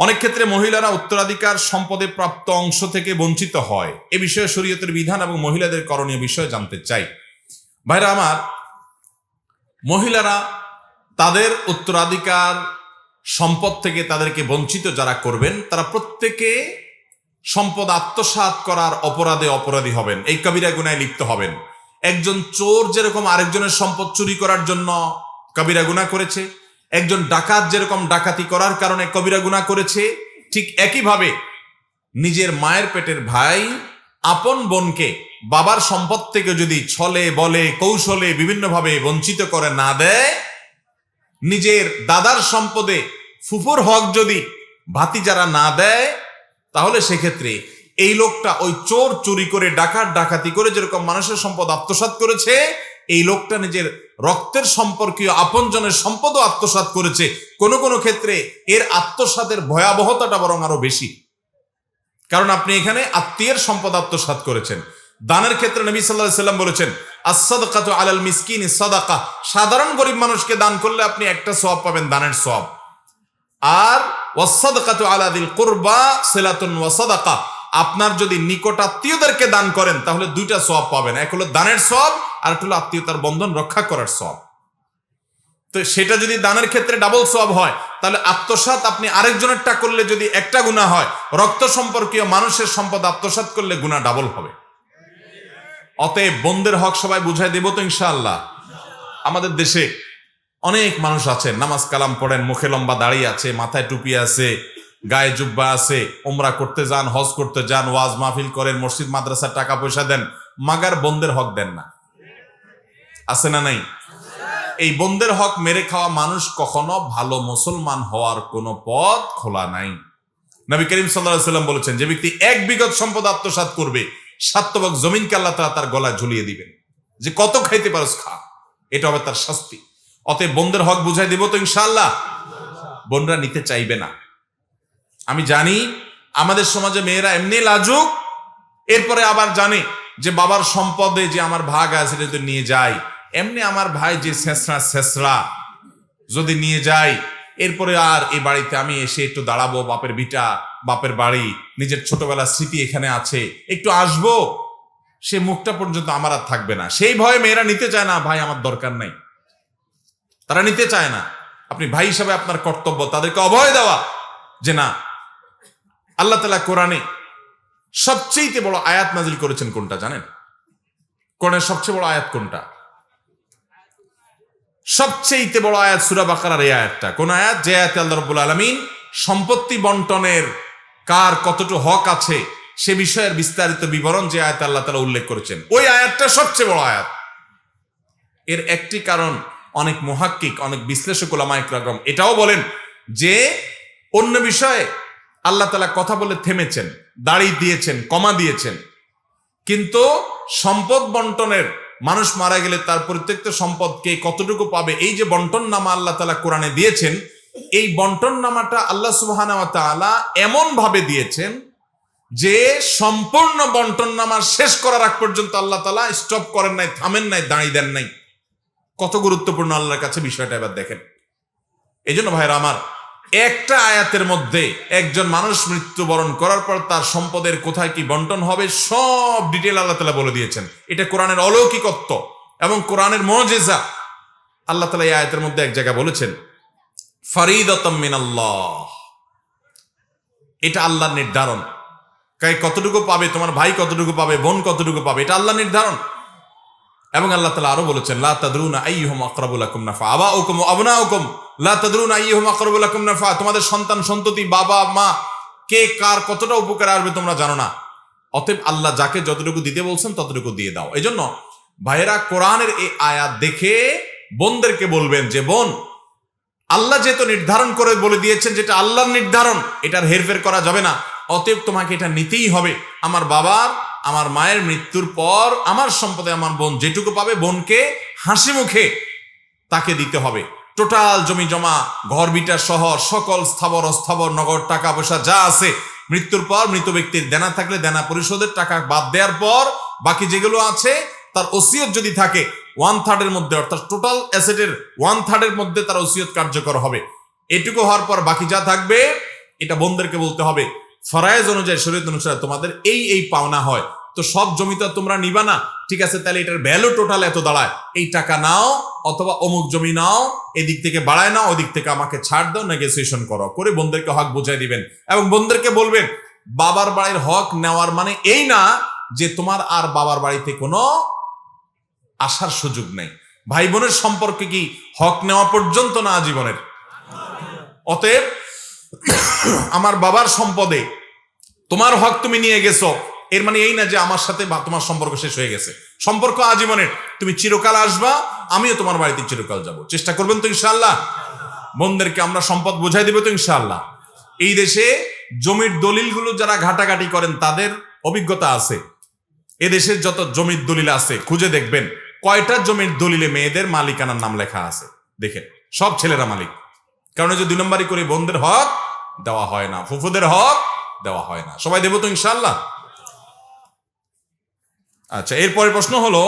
অনেক ক্ষেত্রে মহিলারা উত্তরাধিকার সম্পদে প্রাপ্ত অংশ থেকে বঞ্চিত হয়। এ বিষয়ে শরীয়তের বিধান এবং মহিলাদের করণীয় বিষয়ে জানতে চাই। ভাইরা আমার, মহিলারা তাদের উত্তরাধিকার সম্পদ থেকে তাদেরকে বঞ্চিত যারা করবেন, তারা প্রত্যেকে সম্পদ আত্মসাৎ করার অপরাধে অপরাধী হবেন। এই কবিরা গুনায় লিপ্ত হবেন। একজন চোর যেরকম আরেকজনের সম্পদ চুরি করার জন্য কবিরা গুণা করেছে একজন ডাকাত যেরকম ডাকাতি করার কারণে কবিরা গুণা করেছে, ঠিক একইভাবে নিজের মায়ের পেটের ভাই, আপন বোনকে বাবার সম্পদ থেকে যদি ছলে, বলে, কৌশলে বিভিন্নভাবে বঞ্চিত করে না দেয়, নিজের দাদার সম্পদে ফুফুর হক যদি ভাতি যারা না দেয়, তাহলে সেক্ষেত্রে এই লোকটা ওই চোর চুরি করে, ডাকাত ডাকাতি করে যেরকম মানুষের সম্পদ আত্মসাৎ করেছে, এই লোকটা নিজের রক্তের সম্পর্কীয় আপনজনের সম্পদও আত্মসাৎ করেছে। কোনো কোনো ক্ষেত্রে এর আত্মসাতের ভয়াবহতাটা বরং আরও বেশি। কারণ আপনি এখানে আত্মীয়ের সম্পদ আত্মসাৎ করেছেন। দানের ক্ষেত্রে নবী সাল্লাহ সাল্লাম বলেছেন আসাদকাত আলাল মিসকিন সাদাকা। সাধারণ গরিব মানুষকে দান করলে আপনি একটা সব পাবেন, দানের সব আর ওয়াসাদকাতু আলাদিল কুরবা সিলাতুন ওয়াসাদাকা আপনার যদি নিকট আত্মীয়দেরকে দান করেন, তাহলে দুইটা সব পাবেন। এক হলো দানের সব আর একটা হলো আত্মীয়তার বন্ধন রক্ষা করার সব তো সেটা যদি দানের ক্ষেত্রে ডাবল সব হয়, তাহলে আত্মসাৎ আপনি আরেকজনেরটা করলে যদি একটা গুণা হয়, রক্ত সম্পর্কীয় মানুষের সম্পদ আত্মসাৎ করলে গুণা ডাবল হবে। অতএব বন্ধের হক সবাই বুঝাই দেব তো ইনশাআল্লাহ। আমাদের দেশে অনেক মানুষ আছেন, নামাজ কালাম পড়েন, মুখে লম্বা দাড়ি আছে, মাথায় টুপি আছে গায়ে জুব্বা আছে ওমরা করতে যান, হজ করতে যান, ওয়াজ মাহফিল করেন, মসজিদ, মাদ্রাসার টাকা পয়সা দেন, মাগার বন্ধের হক দেন না। আছে না নাই? এই বন্ধের হক মেরে খাওয়া মানুষ কখনো ভালো মুসলমান হওয়ার কোনো পথ খোলা নাই। নবী করিম সাল্লাম বলেছেন, যে ব্যক্তি এক বিগত সম্পদ আত্মসাৎ করবে সাত্তবক জমিনকে আল্লাহ তালা তার গলায় ঝুলিয়ে দিবেন। যে কত খাইতে পারস খা, এটা হবে তার শাস্তি। অতএব বন্ধের হক বুঝাই দিব তো ইনশাল্লাহ বোনরা নিতে চাইবে না। আমি জানি আমাদের সমাজে মেয়েরা এমনি লাজুক, এরপরে আবার জানে যে বাবার সম্পদে যে আমার ভাগ আছে যদি নিয়ে যায়, এমনি আমার ভাই যে শেষরা শেষরা যদি নিয়ে যায়, এরপরে আর এই বাড়িতে আমি এসে একটু দাঁড়াবো, বাপের বিটা, বাপের বাড়ি, নিজের ছোটবেলার স্মৃতি এখানে আছে, একটু আসব, সে মুখটা পর্যন্ত আমার আর থাকবে না। সেই ভয়ে মেয়েরা নিতে চায় না, ভাই, আমার দরকার নাই। তারা নিতে চায় না। আপনি ভাই হিসাবে আপনার কর্তব্য, তাদেরকে অভয় দেওয়া যে না আল্লাহ তালা কোরআনে সবচেয়ে বড় আয়াত নাজিল করেছেন কোনটা জানেন? কোরআনের সবচেয়ে বড় আয়াত কোনটা? সবচেয়ে বড় আয়াত সুরা বাকারার এই আয়াতটা। কোন আয়াত? যে আয়াতে আল্লাহ রব্বুল আলমিন সম্পত্তি বন্টনের কার কতটুকু হক আছে সে বিষয়ের বিস্তারিত বিবরণ যে আয়াত আল্লাহ তালা উল্লেখ করেছেন। ওই আয়াতটা সবচেয়ে বড় আয়াত। এর একটি কারণ অনেক মহাক্কিক, অনেক বিশ্লেষক এটাও বলেন যে অন্য বিষয়ে আল্লাহ তালা কথা বলে থেমেছেন, দাড়ি দিয়েছেন, কমা দিয়েছেন। কিন্তু সম্পদ বন্টনের মানুষ মারা গেলে তার পরিত্যক্ত সম্পদ কে কতটুকু পাবে? এই যে বন্টন নামা আল্লাহ তালা কোরআনে দিয়েছেন, এই বন্টন নামাটা আল্লাহ সুবাহানা তালা এমন ভাবে দিয়েছেন যে সম্পূর্ণ বন্টন নামা শেষ করার আগ পর্যন্ত আল্লাহ তালা স্টপ করেন নাই, থামেন নাই দাঁড়িয়ে দেন নাই। কত গুরুত্বপূর্ণ আল্লাহর কাছে বিষয়টা এবার দেখেন। এই জন্য ভাইরা আমার একটা আয়াতের মধ্যে একজন মানুষ মৃত্যুবরণ করার পর তার সম্পদের কোথায় কি বন্টন হবে, সব ডিটেল আল্লাহ তালা বলে দিয়েছেন। এটা কোরআনের অলৌকিকত্ব এবং কোরআনের মজেজা। আল্লাহ তালা এই আয়াতের মধ্যে এক জায়গায় বলেছেন, ফরিদতম মিনাল্লাহ। এটা আল্লাহর নির্ধারণ। কাই কতটুকু পাবে, তোমার ভাই কতটুকু পাবে, বোন কতটুকু পাবে, এটা আল্লাহ নির্ধারণ। এবং আল্লাহ তালা আরও বলেছেন, লা তাদরুনা আইয়ুহুম আকরাবুল লাকুম নাফা আবা হুকুম আবনা হুকুম লা তাদরুনা আইয়ুহুম আকরাবুল লাকুম নাফা তোমাদের সন্তান, সন্ততি, বাবা, মা, কে, কার কতটা উপকার আসবে তোমরা জানো না। অতএব আল্লাহ যাকে যতটুকু দিতে বলছেন, ততটুকু দিয়ে দাও। এই জন্য ভাইয়েরা, কোরআনের এই আয়াত দেখে বোনদেরকে বলবেন যে, বোন, আল্লাহ যেহেতু নির্ধারণ করে বলে দিয়েছেন যেটা আল্লাহর নির্ধারণ, এটার হেরফের করা যাবে না। অতএব তোমাকে এটা নিতেই হবে। আমার বাবার, আমার মায়ের মৃত্যুর পর আমার সম্পদে আমার বোন যেটুকু পাবে, বোনকে হাসি মুখে তাকে দিতে হবে। টোটাল জমি জমা, ঘর বিটা শহর, সকল স্থাবর অস্থাবর নগর টাকা পয়সা যা আছে, মৃত্যুর পর মৃত ব্যক্তির দেনা থাকলে দেনা পরিশোধের টাকা বাদ দেওয়ার পর বাকি যেগুলো আছে, তার ওসিয়ত যদি থাকে ওয়ান থার্ডের মধ্যে, অর্থাৎ টোটাল অ্যাসেটের ওয়ান থার্ডের মধ্যে তার ওসিয়ত কার্যকর হবে। এটুকু হওয়ার পর বাকি যা থাকবে, এটা বোনদেরকে বলতে হবে, ফরায়েজ অনুযায়ী, শরীয়ত অনুসারে তোমাদের এই এই পাওনা হয়। তো সব জমি তো তোমরা নিবা না। ঠিক আছে, তাহলে এটার ভ্যালু টোটাল এত দাঁড়ায়। এই টাকা নাও, অথবা অমুক জমি নাও, এদিক থেকে বাড়ায় নাও, ওদিক থেকে আমাকে ছাড় দাও নেগোসিয়েশন করো। করে বন্ধুদেরকে হক বুঝাই দিবেন। এবং বন্ধুদেরকে বলবেন, বাবার বাড়ির হক নেওয়ার মানে এই না যে তোমার আর বাবার বাড়িতে কোনো আসার সুযোগ নেই। ভাই বোনের সম্পর্কে কি হক নেওয়া পর্যন্ত না জীবনের? অতএব, আমার বাবার সম্পদে তোমার হক তুমি নিয়ে গেছো। এর মানে এই না যে আমার সাথে তোমার সম্পর্ক শেষ হয়ে গেছে। সম্পর্ক আজীবনের। তুমি চিরকাল আসবা, আমিও তোমার বাড়িতে চিরকাল যাব। চেষ্টা করবেন তো ইনশাআল্লাহ। বোনদেরকে আমরা সম্পদ বোঝাই দেবো তো ইনশাআল্লাহ। এই দেশে জমির দলিলগুলো যারা ঘাটাঘাটি করেন, তাদের অভিজ্ঞতা আছে। এদেশের যত জমির দলিল আছে, খুঁজে দেখবেন। কয়টা জমির দলিলে মেয়েদের মালিকানার নাম লেখা আছে? দেখেন, সব ছেলেরা মালিক। কারণ যে দুই নম্বরই করে বোনদের হক, দেওয়া হয় না। ফুফুদের হক, দেওয়া হয় না। সবাই দেবো তো ইনশাল্লাহ আচ্ছা এরপরে প্রশ্ন হলো